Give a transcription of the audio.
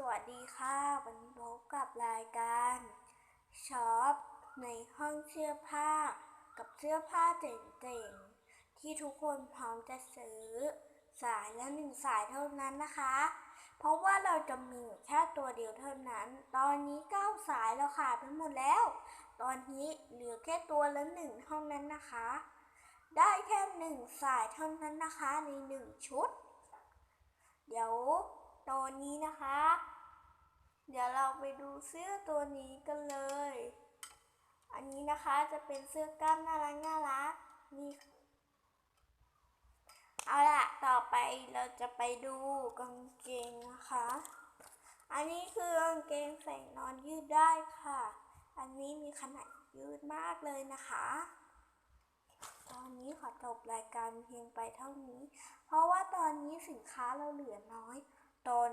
สวัสดีค่ะ วันนี้พบกับรายการช็อปในห้องเสื้อผ้า กับเสื้อผ้าเจ๋งๆ ที่ทุกคนพร้อมจะซื้อ สายละหนึ่งสายเท่านั้นนะคะ เพราะว่าเราจะมีแค่ตัวเดียวเท่านั้น ตอนนี้เก้าสายเราขาดไปหมดแล้ว ตอนนี้เหลือแค่ตัวละหนึ่งเท่านั้นนะคะ ได้แค่หนึ่งสายเท่านั้นนะคะในหนึ่งชุด ตัวนี้นะคะ เดี๋ยวเราไปดูเสื้อตัวนี้กันเลย อันนี้นะคะจะเป็นเสื้อกล้ามน่ารักน่ารักนี่เอาล่ะต่อไปเราจะไปดูกางเกงนะคะ อันนี้คือกางเกงใส่นอนยืดได้ค่ะ อันนี้มีขนาดยืดมากเลยนะคะ ตอนนี้ขอจบรายการเพียงไปเท่านี้ เพราะว่าตอนนี้สินค้าเราเหลือน้อย ตอน